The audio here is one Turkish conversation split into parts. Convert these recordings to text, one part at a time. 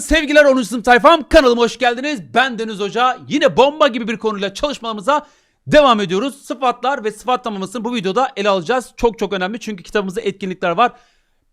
Selamlar sevgiler 10. sınıf tayfam kanalıma hoş geldiniz. Ben Deniz Hoca. Yine bomba gibi bir konuyla çalışmalarımıza devam ediyoruz. Sıfatlar ve sıfat bu videoda ele alacağız. Çok çok önemli çünkü kitabımızda etkinlikler var.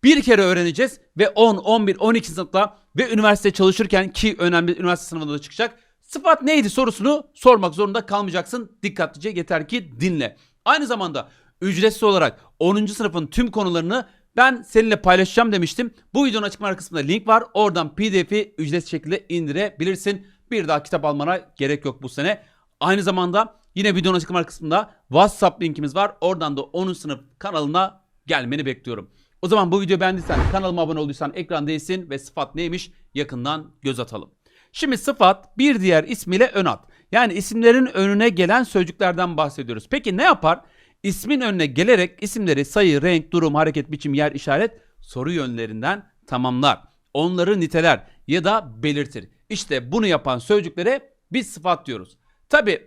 Bir kere öğreneceğiz ve 10, 11, 12 sınıfta ve üniversite çalışırken ki önemli üniversite sınavında da çıkacak. Sıfat neydi sorusunu sormak zorunda kalmayacaksın. Dikkatlice yeter ki dinle. Aynı zamanda ücretsiz olarak 10. sınıfın tüm konularını ben seninle paylaşacağım demiştim. Bu videonun açıklama kısmında link var. Oradan pdf'i ücretsiz şekilde indirebilirsin. Bir daha kitap almana gerek yok bu sene. Aynı zamanda yine videonun açıklama kısmında WhatsApp linkimiz var. Oradan da 10. sınıf kanalına gelmeni bekliyorum. O zaman bu videoyu beğendiysen, kanalıma abone olduysan ekran değilsin ve sıfat neymiş yakından göz atalım. Şimdi sıfat bir diğer ismiyle ön ad. Yani isimlerin önüne gelen sözcüklerden bahsediyoruz. Peki ne yapar? İsmin önüne gelerek isimleri sayı, renk, durum, hareket, biçim, yer, işaret soru yönlerinden tamamlar. Onları niteler ya da belirtir. İşte bunu yapan sözcüklere biz sıfat diyoruz. Tabi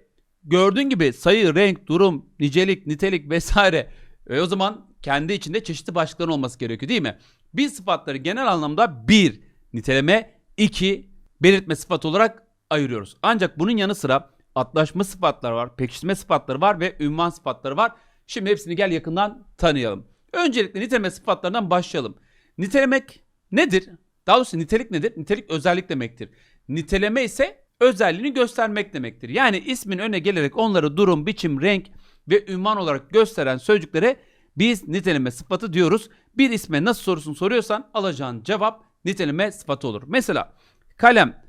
gördüğün gibi sayı, renk, durum, nicelik, nitelik vesaire e o zaman kendi içinde çeşitli başlıkların olması gerekiyor değil mi? Biz sıfatları genel anlamda bir niteleme, iki belirtme sıfatı olarak ayırıyoruz. Ancak bunun yanı sıra atlaşma sıfatları var, pekiştirme sıfatları var ve ünvan sıfatları var. Şimdi hepsini gel yakından tanıyalım. Öncelikle niteleme sıfatlarından başlayalım. Nitelemek nedir? Daha doğrusu nitelik nedir? Nitelik özellik demektir. Niteleme ise özelliğini göstermek demektir. Yani ismin önüne gelerek onları durum, biçim, renk ve ünvan olarak gösteren sözcüklere biz niteleme sıfatı diyoruz. Bir isme nasıl sorusunu soruyorsan alacağın cevap niteleme sıfatı olur. Mesela kalem,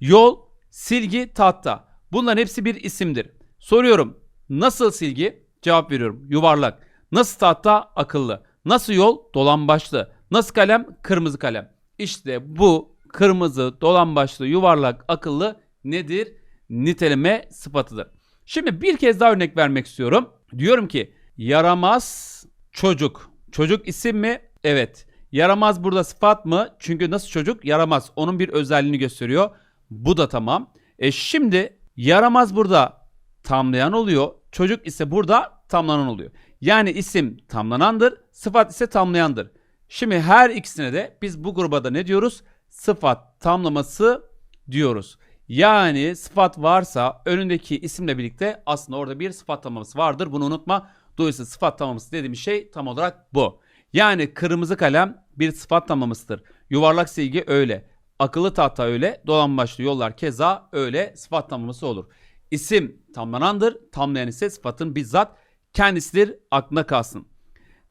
yol, silgi, tahta. Bunların hepsi bir isimdir. Soruyorum nasıl silgi? Cevap veriyorum yuvarlak. Nasıl tahta? Akıllı. Nasıl yol? Dolambaçlı. Nasıl kalem? Kırmızı kalem. İşte bu kırmızı, dolambaçlı, yuvarlak, akıllı nedir? Niteleme sıfatıdır. Şimdi bir kez daha örnek vermek istiyorum. Diyorum ki yaramaz çocuk. Çocuk isim mi? Evet. Yaramaz burada sıfat mı? Çünkü nasıl çocuk? Yaramaz. Onun bir özelliğini gösteriyor. Bu da tamam. E şimdi yaramaz burada tamlayan oluyor. Çocuk ise burada tamlanan oluyor. Yani isim tamlanandır, sıfat ise tamlayandır. Şimdi her ikisine de biz bu gruba da ne diyoruz? Sıfat tamlaması diyoruz. Yani sıfat varsa önündeki isimle birlikte aslında orada bir sıfat tamlaması vardır. Bunu unutma. Dolayısıyla sıfat tamlaması dediğimiz şey tam olarak bu. Yani kırmızı kalem bir sıfat tamlamasıdır. Yuvarlak silgi öyle. Akıllı tahta öyle. Dolambaçlı yollar keza öyle sıfat tamlaması olur. İsim tamlanandır. Tamlayan ise sıfatın bizzat kendisidir. Aklına kalsın.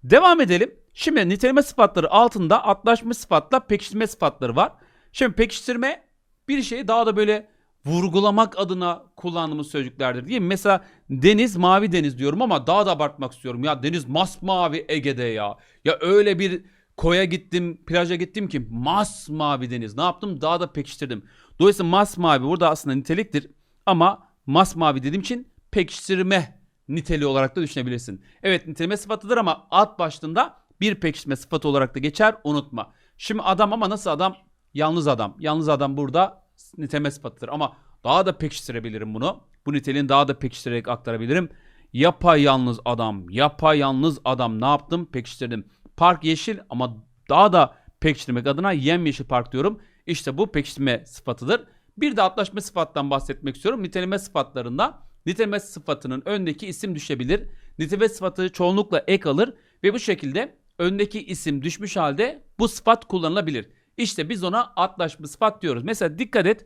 Devam edelim. Şimdi niteleme sıfatları altında atlaşma sıfatla pekiştirme sıfatları var. Şimdi pekiştirme bir şeyi daha da böyle vurgulamak adına kullandığımız sözcüklerdir değil mi? Mesela deniz mavi deniz diyorum ama daha da abartmak istiyorum. Ya deniz masmavi Ege'de ya. Ya öyle bir koya gittim, plaja gittim ki masmavi deniz. Ne yaptım? Daha da pekiştirdim. Dolayısıyla masmavi burada aslında niteliktir ama masmavi dediğim için pekiştirme niteliği olarak da düşünebilirsin. Evet niteleme sıfatıdır ama alt başlığında bir pekiştirme sıfatı olarak da geçer unutma. Şimdi adam ama nasıl adam? Yalnız adam. Yalnız adam burada niteleme sıfatıdır ama daha da pekiştirebilirim bunu. Bu niteliğini daha da pekiştirerek aktarabilirim. Yapayalnız adam, yapayalnız adam ne yaptım? Pekiştirdim. Park yeşil ama daha da pekiştirmek adına yemyeşil park diyorum. İşte bu pekiştirme sıfatıdır. Bir de atlaşma sıfattan bahsetmek istiyorum. Niteleme sıfatlarında niteleme sıfatının öndeki isim düşebilir. Niteleme sıfatı çoğunlukla ek alır ve bu şekilde öndeki isim düşmüş halde bu sıfat kullanılabilir. İşte biz ona atlaşma sıfat diyoruz. Mesela dikkat et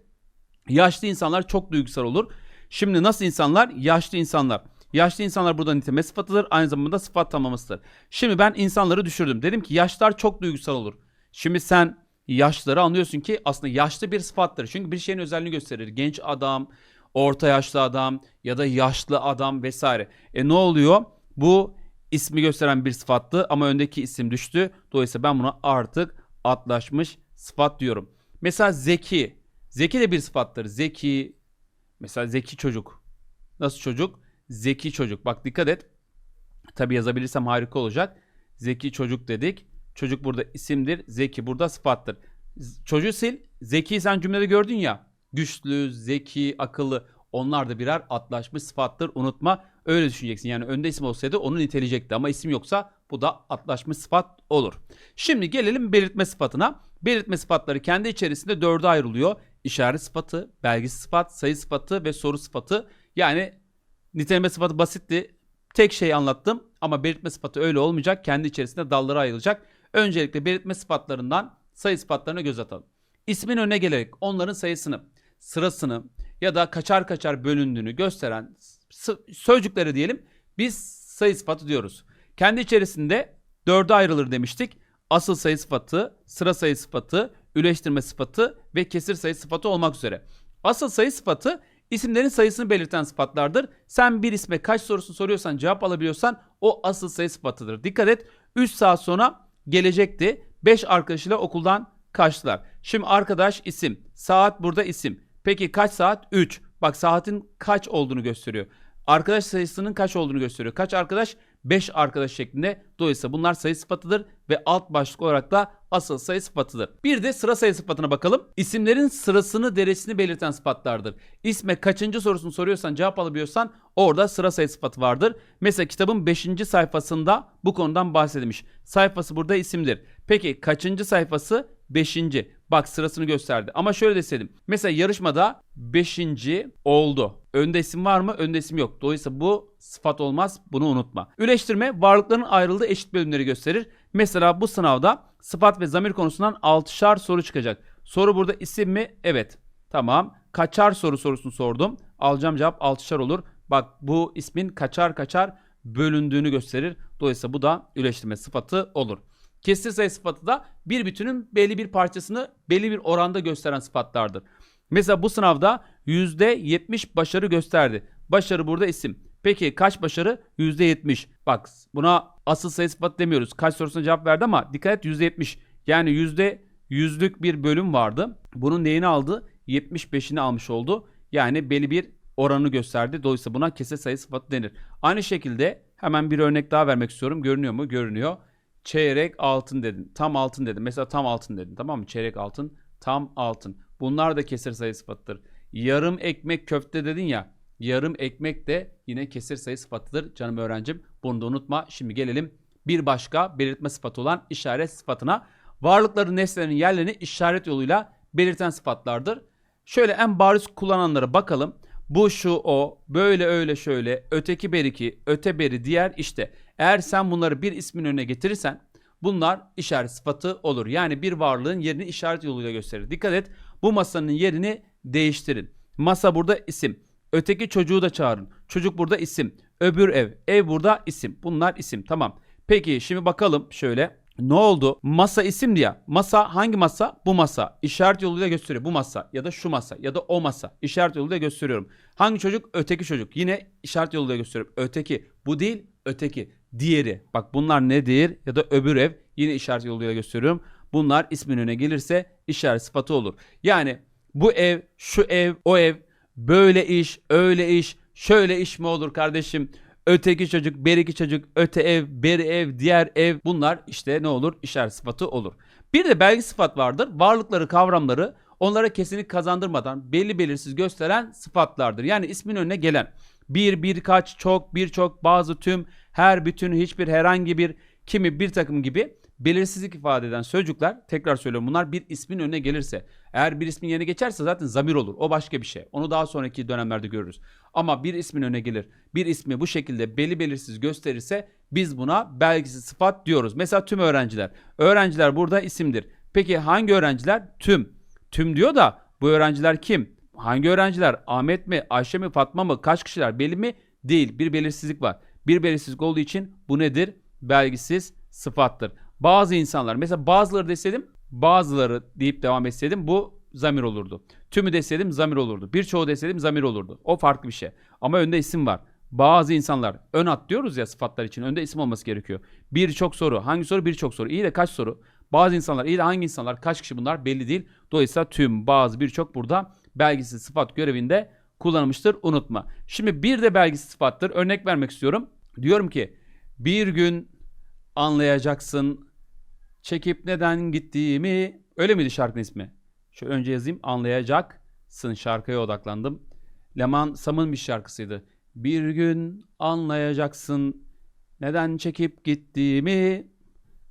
yaşlı insanlar çok duygusal olur. Şimdi nasıl insanlar? Yaşlı insanlar. Yaşlı insanlar burada niteleme sıfatıdır. Aynı zamanda sıfat tamlamasıdır. Şimdi ben insanları düşürdüm. Dedim ki yaşlılar çok duygusal olur. Şimdi sen yaşlıları anlıyorsun ki aslında yaşlı bir sıfattır. Çünkü bir şeyin özelliğini gösterir. Genç adam, orta yaşlı adam ya da yaşlı adam vesaire. E ne oluyor? Bu ismi gösteren bir sıfattı ama öndeki isim düştü. Dolayısıyla ben buna artık atlaşmış sıfat diyorum. Mesela zeki. Zeki de bir sıfattır. Zeki. Mesela zeki çocuk. Nasıl çocuk? Zeki çocuk. Bak dikkat et. Tabi yazabilirsem harika olacak. Zeki çocuk dedik. Çocuk burada isimdir. Zeki burada sıfattır. Çocuğu sil. Zeki sen cümlede gördün ya. Güçlü, zeki, akıllı. Onlar da birer atlaşmış sıfattır. Unutma. Öyle düşüneceksin. Yani önde isim olsaydı onu niteleyecekti. Ama isim yoksa bu da atlaşmış sıfat olur. Şimdi gelelim belirtme sıfatına. Belirtme sıfatları kendi içerisinde dörde ayrılıyor. İşaret sıfatı, belgisiz sıfat, sayı sıfatı ve soru sıfatı. Yani niteleme sıfatı basitti. Tek şey anlattım ama belirtme sıfatı öyle olmayacak. Kendi içerisinde dallara ayrılacak. Öncelikle belirtme sıfatlarından sayı sıfatlarına göz atalım. İsmin önüne gelerek onların sayısını, sırasını ya da kaçar kaçar bölündüğünü gösteren s- sözcükleri diyelim biz sayı sıfatı diyoruz. Kendi içerisinde dörde ayrılır demiştik. Asıl sayı sıfatı, sıra sayı sıfatı, üleştirme sıfatı ve kesir sayı sıfatı olmak üzere. Asıl sayı sıfatı isimlerin sayısını belirten sıfatlardır. Sen bir isme kaç sorusunu soruyorsan cevap alabiliyorsan o asıl sayı sıfatıdır. Dikkat et 3 saat sonra gelecekti. 5 arkadaşıyla okuldan kaçtılar. Şimdi arkadaş isim, saat burada isim. Peki kaç saat? 3. Bak saatin kaç olduğunu gösteriyor. Arkadaş sayısının kaç olduğunu gösteriyor. Kaç arkadaş? 5 arkadaş şeklinde. Dolayısıyla bunlar sayı sıfatıdır ve alt başlık olarak da asıl sayı sıfatıdır. Bir de sıra sayı sıfatına bakalım. İsimlerin sırasını derecesini belirten sıfatlardır. İsme kaçıncı sorusunu soruyorsan cevap alabiliyorsan orada sıra sayı sıfatı vardır. Mesela kitabın 5. sayfasında bu konudan bahsedilmiş. Sayfası burada isimdir. Peki kaçıncı sayfası? 5. Bak sırasını gösterdi. Ama şöyle deseydim. Mesela yarışmada 5. oldu. Önde isim var mı? Önde isim yok. Dolayısıyla bu sıfat olmaz. Bunu unutma. Üleştirme varlıkların ayrıldığı eşit bölümleri gösterir. Mesela bu sınavda sıfat ve zamir konusundan 6'şar soru çıkacak. Soru burada isim mi? Evet. Tamam. Kaçar soru sorusunu sordum. Alacağım cevap 6'şar olur. Bak bu ismin kaçar kaçar bölündüğünü gösterir. Dolayısıyla bu da üleştirme sıfatı olur. Kesir sayı sıfatı da bir bütünün belli bir parçasını belli bir oranda gösteren sıfatlardır. Mesela bu sınavda %70 başarı gösterdi. Başarı burada isim. Peki kaç başarı? %70. Bak buna asıl sayı sıfatı demiyoruz. Kaç sorusuna cevap verdi ama dikkat et %70. Yani yüzde yüzlük bir bölüm vardı. Bunun neyini aldı? 75'ini almış oldu. Yani belli bir oranı gösterdi. Dolayısıyla buna kesir sayı sıfatı denir. Aynı şekilde hemen bir örnek daha vermek istiyorum. Görünüyor mu? Görünüyor. Çeyrek altın dedin. Tam altın dedin. Mesela tam altın dedin. Tamam mı? Çeyrek altın, tam altın. Bunlar da kesir sayı sıfatıdır. Yarım ekmek köfte dedin ya. Yarım ekmek de yine kesir sayı sıfatıdır canım öğrencim. Bunu da unutma. Şimdi gelelim bir başka belirtme sıfatı olan işaret sıfatına. Varlıkların nesnelerin yerlerini işaret yoluyla belirten sıfatlardır. Şöyle en bariz kullananlara bakalım. Bu şu o, böyle öyle şöyle, öteki beriki, öte beri diğer işte. Eğer sen bunları bir ismin önüne getirirsen bunlar işaret sıfatı olur. Yani bir varlığın yerini işaret yoluyla gösterir. Dikkat et bu masanın yerini değiştirin. Masa burada isim. Öteki çocuğu da çağırın. Çocuk burada isim. Öbür ev. Ev burada isim. Bunlar isim. Tamam. Peki şimdi bakalım şöyle. Ne oldu? Masa isimdi ya. Masa hangi masa? Bu masa. İşaret yoluyla gösteriyor. Bu masa ya da şu masa ya da o masa. İşaret yoluyla gösteriyorum. Hangi çocuk? Öteki çocuk. Yine işaret yoluyla gösteriyorum. Öteki. Bu değil, öteki. Diğeri. Bak bunlar nedir? Ya da öbür ev. Yine işaret yoluyla gösteriyorum. Bunlar ismin önüne gelirse işaret sıfatı olur. Yani bu ev, şu ev, o ev, böyle iş, öyle iş, şöyle iş mi olur kardeşim? Öteki çocuk, beriki çocuk, öte ev, beri ev, diğer ev bunlar işte ne olur? İşaret sıfatı olur. Bir de belgi sıfat vardır. Varlıkları, kavramları onlara kesinlik kazandırmadan belli belirsiz gösteren sıfatlardır. Yani ismin önüne gelen bir, birkaç, çok, birçok, bazı, tüm, her, bütün, hiçbir, herhangi bir, kimi, bir takım gibi belirsizlik ifade eden sözcükler tekrar söylüyorum bunlar bir ismin önüne gelirse eğer bir ismin yerine geçerse zaten zamir olur o başka bir şey onu daha sonraki dönemlerde görürüz ama bir ismin önüne gelir. Bir ismi bu şekilde belli belirsiz gösterirse biz buna belgisiz sıfat diyoruz. Mesela tüm öğrenciler. Öğrenciler burada isimdir. Peki hangi öğrenciler? Tüm. Tüm diyor da bu öğrenciler kim? Hangi öğrenciler? Ahmet mi? Ayşe mi? Fatma mı? Kaç kişiler? Belli mi? Değil. Bir belirsizlik var. Bir belirsizlik olduğu için bu nedir? Belgisiz sıfattır. Bazı insanlar mesela bazıları deseydim bazıları deyip devam etseydim bu zamir olurdu. Tümü deseydim zamir olurdu. Birçoğu deseydim zamir olurdu. O farklı bir şey. Ama önde isim var. Bazı insanlar ön at diyoruz ya sıfatlar için önde isim olması gerekiyor. Birçok soru. Hangi soru? Birçok soru. İyi de kaç soru? Bazı insanlar iyi de hangi insanlar? Kaç kişi bunlar? Belli değil. Dolayısıyla tüm, bazı, birçok burada belgisiz sıfat görevinde kullanılmıştır. Unutma. Şimdi bir de belgisiz sıfattır. Örnek vermek istiyorum. Diyorum ki bir gün anlayacaksın çekip neden gittiğimi öyle miydi şarkının ismi? Şöyle önce yazayım anlayacaksın şarkıya odaklandım. Leman Sam'ın bir şarkısıydı. Bir gün anlayacaksın Neden çekip gittiğimi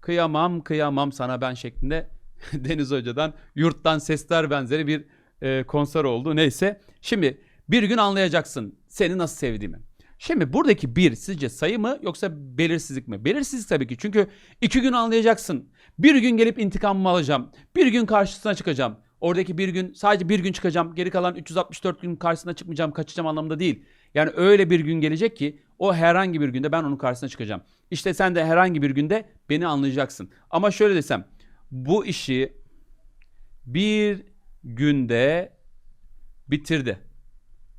kıyamam kıyamam sana ben şeklinde Deniz Hoca'dan yurttan sesler benzeri bir e, konser oldu. Neyse şimdi bir gün anlayacaksın seni nasıl sevdiğimi. Şimdi buradaki bir sizce sayı mı yoksa belirsizlik mi? Belirsizlik tabii ki çünkü iki gün anlayacaksın. Bir gün gelip intikamımı alacağım. Bir gün karşısına çıkacağım. Oradaki bir gün sadece bir gün çıkacağım. Geri kalan 364 gün karşısına çıkmayacağım, kaçacağım anlamında değil. Yani öyle bir gün gelecek ki o herhangi bir günde ben onun karşısına çıkacağım. İşte sen de herhangi bir günde beni anlayacaksın. Ama şöyle desem bu işi bir günde bitirdi.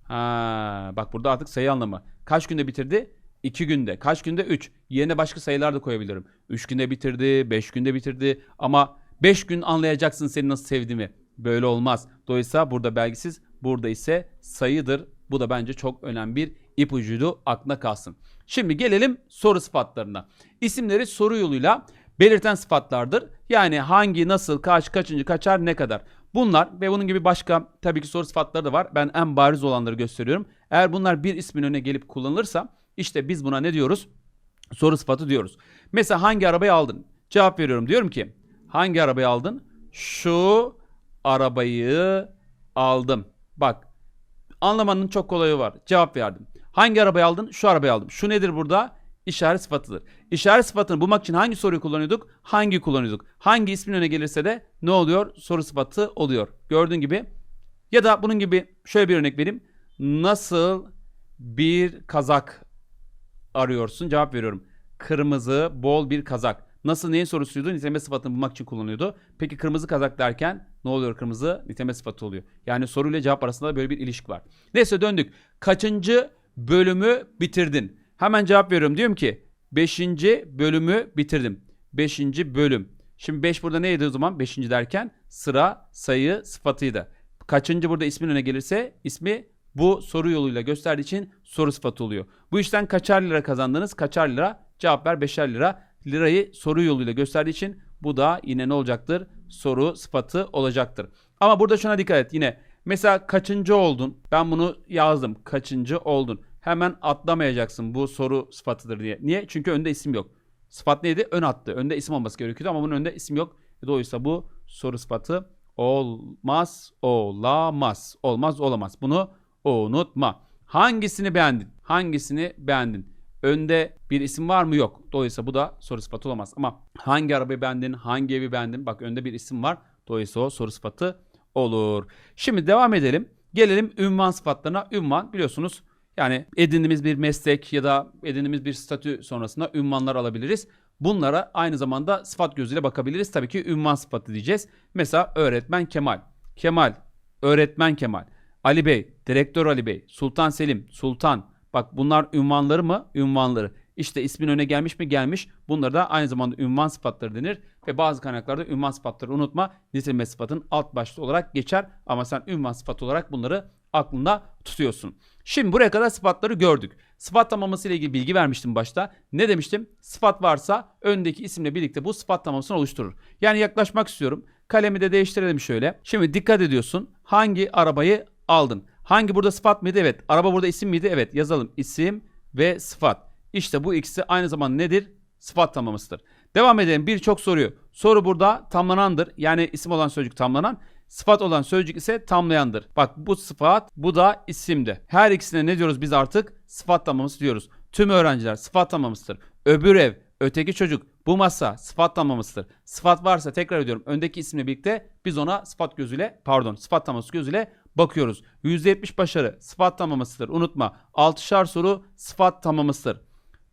Ha, bak burada artık sayı anlamı. Kaç günde bitirdi? 2 günde. Kaç günde? 3. Yerine başka sayılar da koyabilirim. 3 günde bitirdi, 5 günde bitirdi. Ama 5 gün anlayacaksın seni nasıl sevdiğimi. Böyle olmaz. Dolayısıyla burada belgisiz, burada ise sayıdır. Bu da bence çok önemli bir ipucuydu. Aklına kalsın. Şimdi gelelim soru sıfatlarına. İsimleri soru yoluyla belirten sıfatlardır. Yani hangi, nasıl, kaç, kaçıncı, kaçar, ne kadar. Bunlar ve bunun gibi başka tabii ki soru sıfatları da var. Ben en bariz olanları gösteriyorum. Eğer bunlar bir ismin önüne gelip kullanılırsa işte biz buna ne diyoruz? Soru sıfatı diyoruz. Mesela hangi arabayı aldın? Cevap veriyorum. Diyorum ki hangi arabayı aldın? Şu arabayı aldım. Bak anlamanın çok kolayı var. Cevap verdim. Hangi arabayı aldın? Şu arabayı aldım. Şu nedir burada? İşaret sıfatıdır. İşaret sıfatını bulmak için hangi soruyu kullanıyorduk? Hangi kullanıyorduk? Hangi ismin öne gelirse de ne oluyor? Soru sıfatı oluyor. Gördüğün gibi. Ya da bunun gibi şöyle bir örnek vereyim. Nasıl bir kazak arıyorsun? Cevap veriyorum. Kırmızı, bol bir kazak. Nasıl neyin sorusuydu? Niteleme sıfatını bulmak için kullanıyordu. Peki kırmızı kazak derken ne oluyor kırmızı? Niteleme sıfatı oluyor. Yani soruyla cevap arasında böyle bir ilişki var. Neyse döndük. Kaçıncı bölümü bitirdin? Hemen cevap veriyorum. Diyorum ki 5. bölümü bitirdim. 5. bölüm. Şimdi 5 burada neydi o zaman? 5. derken sıra, sayı, sıfatıydı. Kaçıncı burada ismin öne gelirse ismi bu soru yoluyla gösterdiği için soru sıfatı oluyor. Bu işten kaçar lira kazandınız? Kaçar lira? Cevap ver 5'er lira. Lirayı soru yoluyla gösterdiği için bu da yine ne olacaktır? Soru sıfatı olacaktır. Ama burada şuna dikkat et yine. Mesela kaçıncı oldun? Ben bunu yazdım. Kaçıncı oldun? Hemen atlamayacaksın bu soru sıfatıdır diye. Niye? Çünkü önde isim yok. Sıfat neydi? Ön attı. Önde isim olması gerekiyordu ama bunun önünde isim yok. Dolayısıyla bu soru sıfatı olmaz, olamaz. Olmaz, olamaz. Bunu unutma. Hangisini beğendin? Hangisini beğendin? Önde bir isim var mı? Yok. Dolayısıyla bu da soru sıfatı olamaz. Ama hangi arabayı beğendin? Hangi evi beğendin? Bak önde bir isim var. Dolayısıyla o soru sıfatı olur. Şimdi devam edelim. Gelelim ünvan sıfatlarına. Ünvan biliyorsunuz yani edindiğimiz bir meslek ya da edindiğimiz bir statü sonrasında ünvanlar alabiliriz. Bunlara aynı zamanda sıfat gözüyle bakabiliriz. Tabii ki ünvan sıfatı diyeceğiz. Mesela öğretmen Kemal. Kemal, öğretmen Kemal. Ali Bey, direktör Ali Bey, Sultan Selim, Sultan. Bak bunlar ünvanları mı? Ünvanları. İşte ismin öne gelmiş mi? Gelmiş. Bunlar da aynı zamanda ünvan sıfatları denir. Ve bazı kaynaklarda ünvan sıfatları unutma. Niteleme sıfatın alt başlığı olarak geçer. Ama sen ünvan sıfatı olarak bunları aklında tutuyorsun. Şimdi buraya kadar sıfatları gördük. Sıfat tamlaması ile ilgili bilgi vermiştim başta. Ne demiştim? Sıfat varsa öndeki isimle birlikte bu sıfat tamlamasını oluşturur. Yani yaklaşmak istiyorum. Kalemi de değiştirelim şöyle. Şimdi dikkat ediyorsun. Hangi arabayı aldın? Hangi burada sıfat mıydı? Evet. Araba burada isim miydi? Evet. Yazalım. İsim ve sıfat. İşte bu ikisi aynı zamanda nedir? Sıfat tamlamasıdır. Devam edelim. Birçok soruyu. Soru burada tamlanandır. Yani isim olan sözcük tamlanan. Sıfat olan sözcük ise tamlayandır. Bak bu sıfat, bu da isimde. Her ikisine ne diyoruz biz artık? Sıfat tamlaması diyoruz. Tüm öğrenciler sıfat tamlamasıdır. Öbür ev, öteki çocuk, bu masa sıfat tamlamasıdır. Sıfat varsa tekrar ediyorum öndeki isimle birlikte biz ona sıfat gözüyle pardon sıfat tamlaması gözüyle bakıyoruz. %70 başarı sıfat tamlamasıdır. Unutma. 6'şar soru sıfat tamlamasıdır.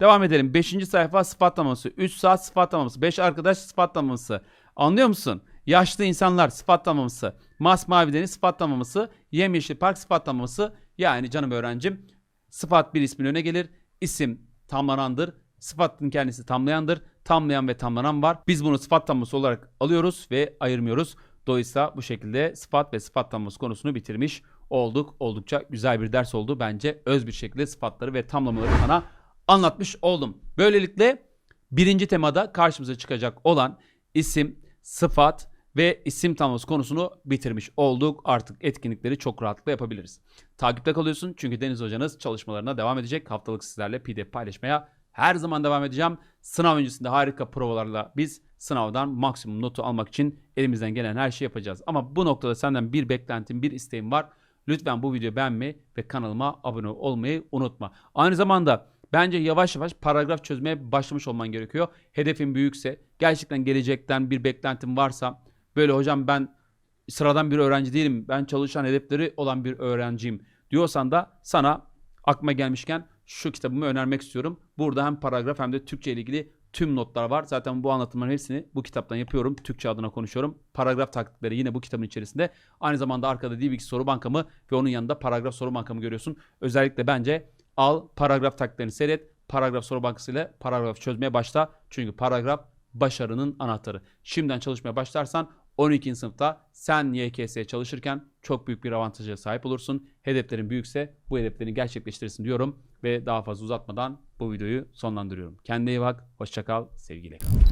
Devam edelim. 5. sayfa sıfat tamlaması. 3 saat sıfat tamlaması. 5 arkadaş sıfat tamlaması. Anlıyor musun? Yaşlı insanlar sıfat tamlaması. Masmavi deniz sıfat tamlaması. Yemyeşil park sıfat tamlaması. Yani canım öğrencim sıfat bir ismin öne gelir. İsim tamlanandır. Sıfatın kendisi tamlayandır. Tamlayan ve tamlanan var. Biz bunu sıfat tamlaması olarak alıyoruz ve ayırmıyoruz. Dolayısıyla bu şekilde sıfat ve sıfat konusunu bitirmiş olduk. Oldukça güzel bir ders oldu. Bence öz bir şekilde sıfatları ve tamlamaları sana anlatmış oldum. Böylelikle birinci temada karşımıza çıkacak olan isim, sıfat ve isim tamlaması konusunu bitirmiş olduk. Artık etkinlikleri çok rahatlıkla yapabiliriz. Takipte kalıyorsun çünkü Deniz hocanız çalışmalarına devam edecek. Haftalık sizlerle pdf paylaşmaya her zaman devam edeceğim. Sınav öncesinde harika provalarla biz sınavdan maksimum notu almak için elimizden gelen her şeyi yapacağız. Ama bu noktada senden bir beklentim, bir isteğim var. Lütfen bu videoyu beğenmeyi ve kanalıma abone olmayı unutma. Aynı zamanda bence yavaş yavaş paragraf çözmeye başlamış olman gerekiyor. Hedefin büyükse, gerçekten gelecekten bir beklentin varsa, böyle hocam ben sıradan bir öğrenci değilim, ben çalışan hedefleri olan bir öğrenciyim diyorsan da sana aklıma gelmişken şu kitabımı önermek istiyorum. Burada hem paragraf hem de Türkçe ile ilgili tüm notlar var. Zaten bu anlatımların hepsini bu kitaptan yapıyorum. Türkçe adına konuşuyorum. Paragraf taktikleri yine bu kitabın içerisinde. Aynı zamanda arkada bilgisi soru bankamı ve onun yanında paragraf soru bankamı görüyorsun. Özellikle bence al paragraf taktiklerini seyret. Paragraf soru bankası ile paragraf çözmeye başla. Çünkü paragraf başarının anahtarı. Şimdiden çalışmaya başlarsan 12. sınıfta sen YKS'ye çalışırken çok büyük bir avantaja sahip olursun. Hedeflerin büyükse bu hedeflerini gerçekleştirirsin diyorum ve daha fazla uzatmadan bu videoyu sonlandırıyorum. Kendine iyi bak, hoşça kal, sevgiyle kal.